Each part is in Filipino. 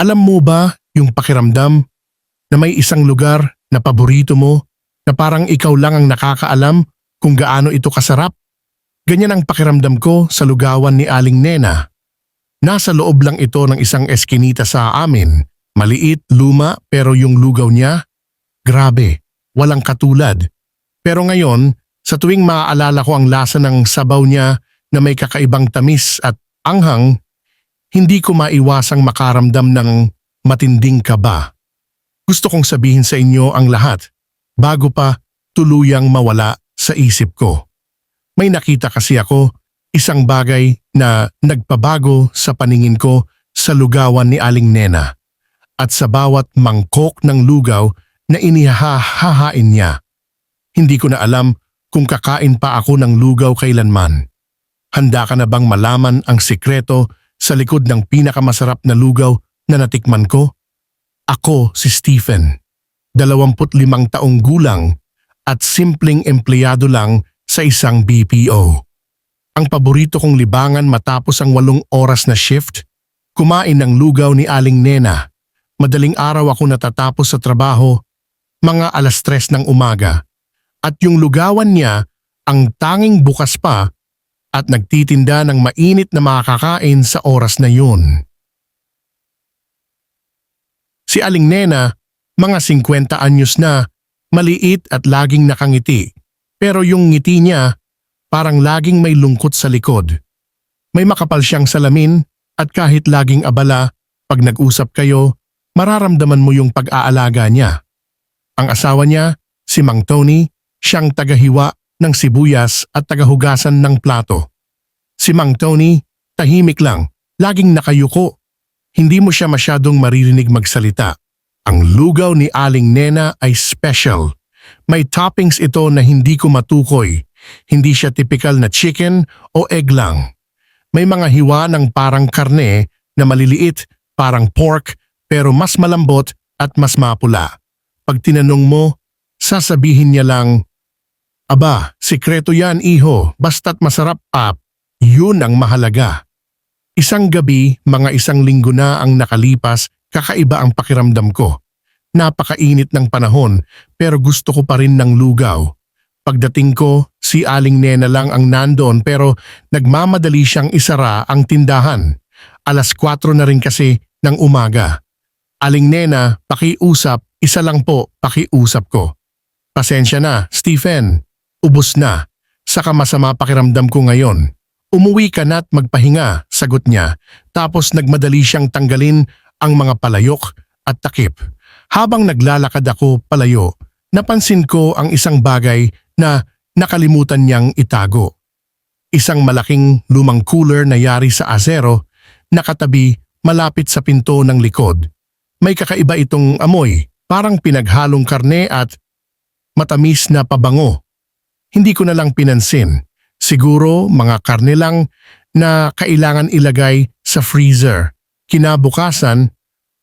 Alam mo ba yung pakiramdam na may isang lugar na paborito mo na parang ikaw lang ang nakakaalam kung gaano ito kasarap? Ganyan ang pakiramdam ko sa lugawan ni Aling Nena. Nasa loob lang ito ng isang eskinita sa amin. Maliit, luma, pero yung lugaw niya, grabe, walang katulad. Pero ngayon, sa tuwing maaalala ko ang lasa ng sabaw niya na may kakaibang tamis at anghang, hindi ko maiwasang makaramdam ng matinding kaba. Gusto kong sabihin sa inyo ang lahat bago pa tuluyang mawala sa isip ko. May nakita kasi ako isang bagay na nagpabago sa paningin ko sa lugawan ni Aling Nena at sa bawat mangkok ng lugaw na inihahahain niya. Hindi ko na alam kung kakain pa ako ng lugaw kailanman. Handa ka na bang malaman ang sikreto sa likod ng pinakamasarap na lugaw na natikman ko? Ako si Stephen, 25 taong gulang at simpleng empleyado lang sa isang BPO. Ang paborito kong libangan matapos ang walong oras na shift, kumain ng lugaw ni Aling Nena. Madaling araw ako natatapos sa trabaho, mga alas tres ng umaga. At yung lugawan niya ang tanging bukas pa at nagtitinda ng mainit na makakain sa oras na yun. Si Aling Nena, mga 50 anyos na, maliit at laging nakangiti. Pero yung ngiti niya, parang laging may lungkot sa likod. May makapal siyang salamin at kahit laging abala, pag nag-usap kayo, mararamdaman mo yung pag-aalaga niya. Ang asawa niya, si Mang Tony, siyang tagahiwa ng sibuyas at tagahugasan ng plato. Si Mang Tony, tahimik lang, laging nakayuko. Hindi mo siya masyadong maririnig magsalita. Ang lugaw ni Aling Nena ay special. May toppings ito na hindi ko matukoy. Hindi siya typical na chicken o egg lang. May mga hiwa ng parang karne na maliliit, parang pork, pero mas malambot at mas mapula. Pag tinanong mo, sasabihin niya lang, Aba, sikreto yan iho, basta't masarap pa, yun ang mahalaga. Isang gabi, mga isang linggo na ang nakalipas, kakaiba ang pakiramdam ko. Napakainit ng panahon pero gusto ko pa rin ng lugaw. Pagdating ko, si Aling Nena lang ang nandoon pero nagmamadali siyang isara ang tindahan. Alas 4 na rin kasi ng umaga. Aling Nena, pakiusap, isa lang po, pakiusap ko. Pasensya na, Stephen. Ubus na. Saka masama pakiramdam ko ngayon. Umuwi ka na't magpahinga, sagot niya. Tapos nagmadali siyang tanggalin ang mga palayok at takip. Habang naglalakad ako palayo, napansin ko ang isang bagay na nakalimutan niyang itago. Isang malaking lumang cooler na yari sa asero, nakatabi malapit sa pinto ng likod. May kakaiba itong amoy, parang pinaghalong karne at matamis na pabango. Hindi ko na lang pinansin. Siguro mga karne lang na kailangan ilagay sa freezer. Kinabukasan,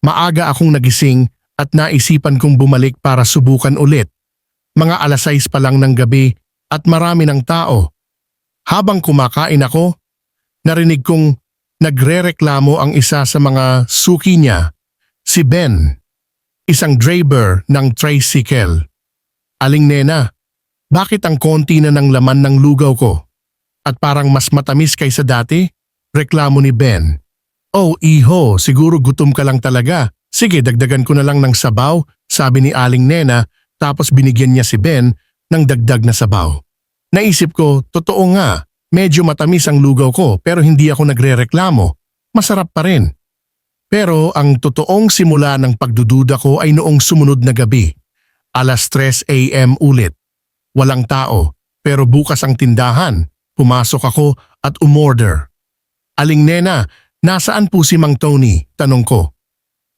maaga akong nagising at naisipan kong bumalik para subukan ulit. Mga alas 6 pa lang ng gabi at marami ng tao. Habang kumakain ako, narinig kong nagrereklamo ang isa sa mga suki niya, si Ben, isang driver ng tricycle. Aling Nena, bakit ang konti na ng laman ng lugaw ko? At parang mas matamis kaysa dati? Reklamo ni Ben. Oh, iho, siguro gutom ka lang talaga. Sige, dagdagan ko na lang ng sabaw, sabi ni Aling Nena, tapos binigyan niya si Ben ng dagdag na sabaw. Naisip ko, totoo nga, medyo matamis ang lugaw ko pero hindi ako nagrereklamo. Masarap pa rin. Pero ang totoong simula ng pagdududa ko ay noong sumunod na gabi. Alas 3 a.m. ulit. Walang tao, pero bukas ang tindahan. Pumasok ako at umorder. Aling Nena, nasaan po si Mang Tony? Tanong ko.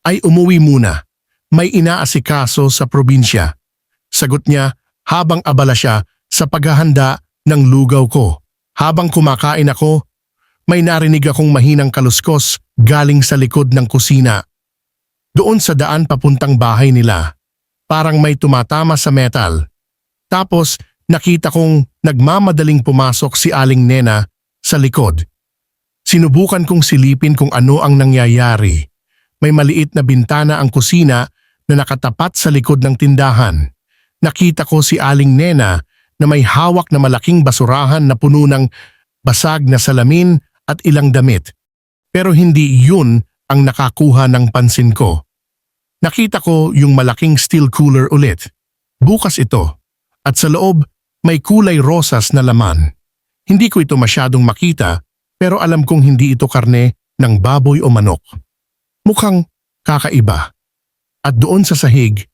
Ay umuwi muna. May inaasikaso sa probinsya. Sagot niya habang abala siya sa paghahanda ng lugaw ko. Habang kumakain ako, may narinig akong mahinang kaluskos galing sa likod ng kusina. Doon sa daan papuntang bahay nila. Parang may tumatama sa metal. Tapos nakita kong nagmamadaling pumasok si Aling Nena sa likod. Sinubukan kong silipin kung ano ang nangyayari. may maliit na bintana ang kusina na nakatapat sa likod ng tindahan. Nakita ko si Aling Nena na may hawak na malaking basurahan na puno ng basag na salamin at ilang damit. Pero hindi yun ang nakakuha ng pansin ko. Nakita ko yung malaking steel cooler ulit. Bukas ito. At sa loob, may kulay rosas na laman. Hindi ko ito masyadong makita, pero alam kong hindi ito karne ng baboy o manok. Mukhang kakaiba. At doon sa sahig,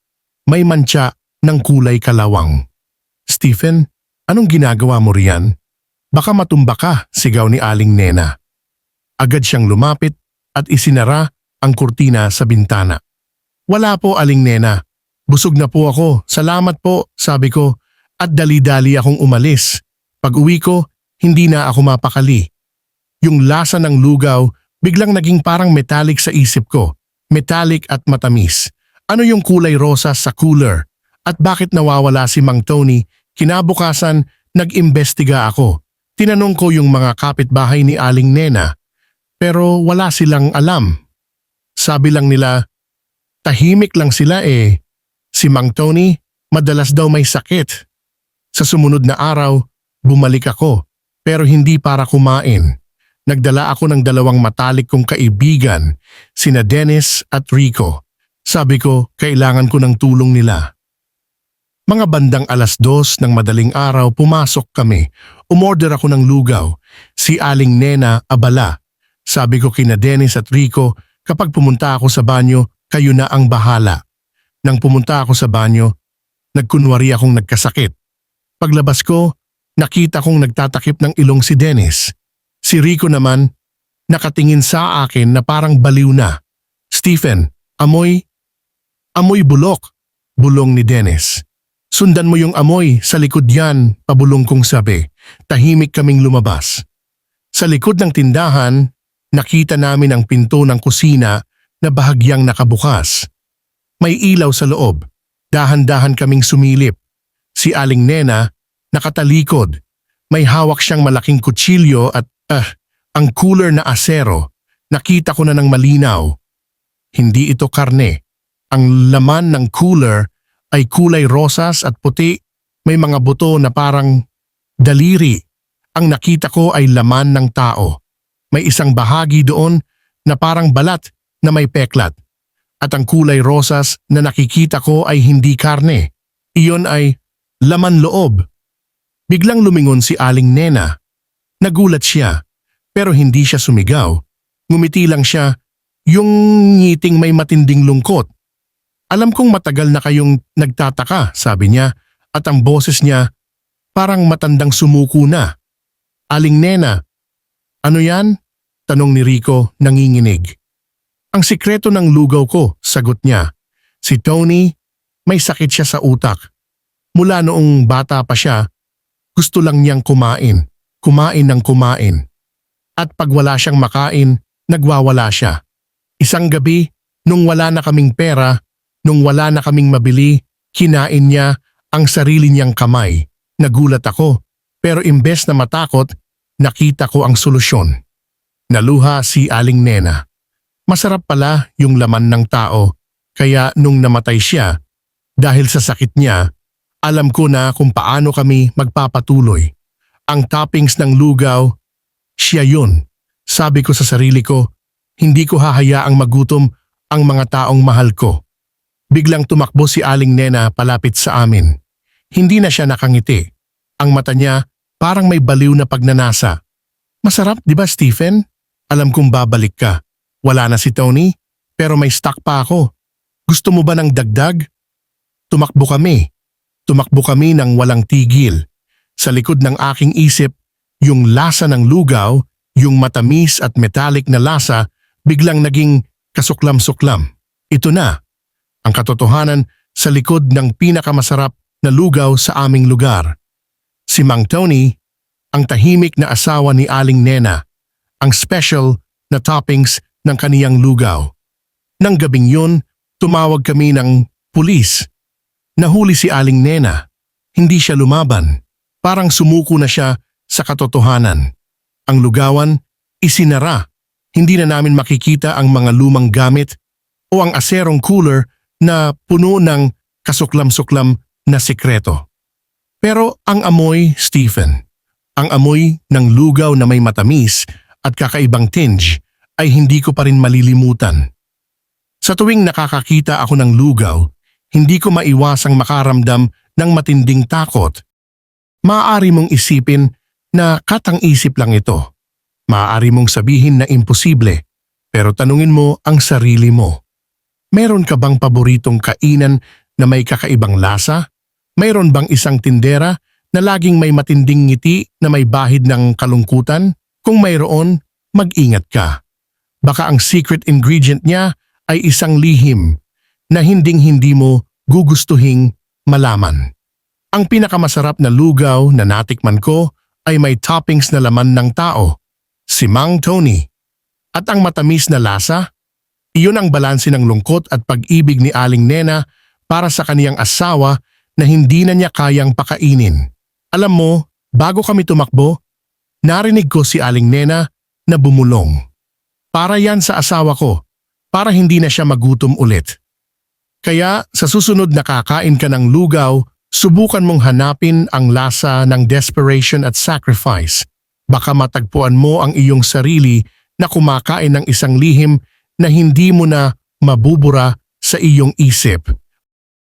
may mantsa ng kulay kalawang. Stephen, anong ginagawa mo riyan? Baka matumba ka, sigaw ni Aling Nena. Agad siyang lumapit at isinara ang kurtina sa bintana. Wala po, Aling Nena. Busog na po ako. Salamat po, sabi ko. At dali-dali akong umalis. Pag uwi ko, hindi na ako mapakali. Yung lasa ng lugaw biglang naging parang metallic sa isip ko. Metallic at matamis. Ano yung kulay rosa sa cooler? At bakit nawawala si Mang Tony? Kinabukasan, nag-imbestiga ako. Tinanong ko yung mga kapitbahay ni Aling Nena. Pero wala silang alam. Sabi lang nila, tahimik lang sila eh. Si Mang Tony, madalas daw may sakit. Sa sumunod na araw, bumalik ako. Pero hindi para kumain. Nagdala ako ng dalawang matalik kong kaibigan, sina Dennis at Rico. Sabi ko, kailangan ko ng tulong nila. Mga bandang alas dos ng madaling araw pumasok kami. Umorder ako ng lugaw. Si Aling Nena abala. Sabi ko kina Dennis at Rico, kapag pumunta ako sa banyo, kayo na ang bahala. Nang pumunta ako sa banyo, nagkunwari akong nagkasakit. Paglabas ko, nakita kong nagtatakip ng ilong si Dennis. Si Rico naman, nakatingin sa akin na parang baliw na. Stephen, amoy, amoy bulok, bulong ni Dennis. Sundan mo yung amoy, sa likod yan, pabulong kong sabi. Tahimik kaming lumabas. Sa likod ng tindahan, nakita namin ang pinto ng kusina na bahagyang nakabukas. May ilaw sa loob. Dahan-dahan kaming sumilip. Si Aling Nena, nakatalikod. May hawak siyang malaking kutsilyo at, ah, ang cooler na asero. Nakita ko na ng malinaw. Hindi ito karne. Ang laman ng cooler ay kulay rosas at puti. May mga buto na parang daliri. Ang nakita ko ay laman ng tao. May isang bahagi doon na parang balat na may peklat. At ang kulay rosas na nakikita ko ay hindi karne. Iyon ay laman loob. Biglang lumingon si Aling Nena. Nagulat siya, pero hindi siya sumigaw. Ngumiti lang siya, yung ngiting may matinding lungkot. Alam kong matagal na kayong nagtataka, sabi niya, at ang boses niya parang matandang sumuko na. Aling Nena, ano yan? Tanong ni Rico nanginginig. Ang sikreto ng lugaw ko, sagot niya. Si Tony, may sakit siya sa utak. Mula noong bata pa siya, gusto lang niyang kumain, kumain ng kumain. At pag wala siyang makain, nagwawala siya. Isang gabi, nung wala na kaming pera, nung wala na kaming mabili, kinain niya ang sarili niyang kamay. Nagulat ako, pero imbes na matakot, nakita ko ang solusyon. Naluha si Aling Nena. Masarap pala yung laman ng tao, kaya nung namatay siya, dahil sa sakit niya, alam ko na kung paano kami magpapatuloy. Ang toppings ng lugaw, siya yun. Sabi ko sa sarili ko, hindi ko hahayaang magutom ang mga taong mahal ko. Biglang tumakbo si Aling Nena palapit sa amin. Hindi na siya nakangiti. Ang mata niya parang may baliw na pagnanasa. Masarap, di ba Stephen? Alam kong babalik ka. Wala na si Tony, pero may stock pa ako. Gusto mo ba ng dagdag? Tumakbo kami. Tumakbo kami ng walang tigil. Sa likod ng aking isip, yung lasa ng lugaw, yung matamis at metallic na lasa, biglang naging kasuklam-suklam. Ito na, ang katotohanan sa likod ng pinakamasarap na lugaw sa aming lugar. Si Mang Tony, ang tahimik na asawa ni Aling Nena, ang special na toppings ng kaniyang lugaw. Nang gabing yun, tumawag kami ng pulis. Nahuli si Aling Nena. Hindi siya lumaban. Parang sumuko na siya sa katotohanan. Ang lugawan, isinara. Hindi na namin makikita ang mga lumang gamit, o ang aserong cooler na puno ng kasuklam-suklam na sikreto. Pero ang amoy, Stephen, ang amoy ng lugaw na may matamis at kakaibang tinge ay hindi ko pa rin malilimutan. Sa tuwing nakakakita ako ng lugaw, hindi ko maiwasang makaramdam ng matinding takot. Maaari mong isipin na katang-isip lang ito. Maaari mong sabihin na imposible, pero tanungin mo ang sarili mo. Meron ka bang paboritong kainan na may kakaibang lasa? Mayroon bang isang tindera na laging may matinding ngiti na may bahid ng kalungkutan? Kung mayroon, mag-ingat ka. Baka ang secret ingredient niya ay isang lihim na hinding-hindi mo gugustuhing malaman. Ang pinakamasarap na lugaw na natikman ko ay may toppings na laman ng tao, si Mang Tony. At ang matamis na lasa, iyon ang balanse ng lungkot at pag-ibig ni Aling Nena para sa kaniyang asawa na hindi na niya kayang pakainin. Alam mo, bago kami tumakbo, narinig ko si Aling Nena na bumulong. Para yan sa asawa ko, para hindi na siya magutom ulit. Kaya sa susunod na kakain ka ng lugaw, subukan mong hanapin ang lasa ng desperation at sacrifice. Baka matagpuan mo ang iyong sarili na kumakain ng isang lihim na hindi mo na mabubura sa iyong isip.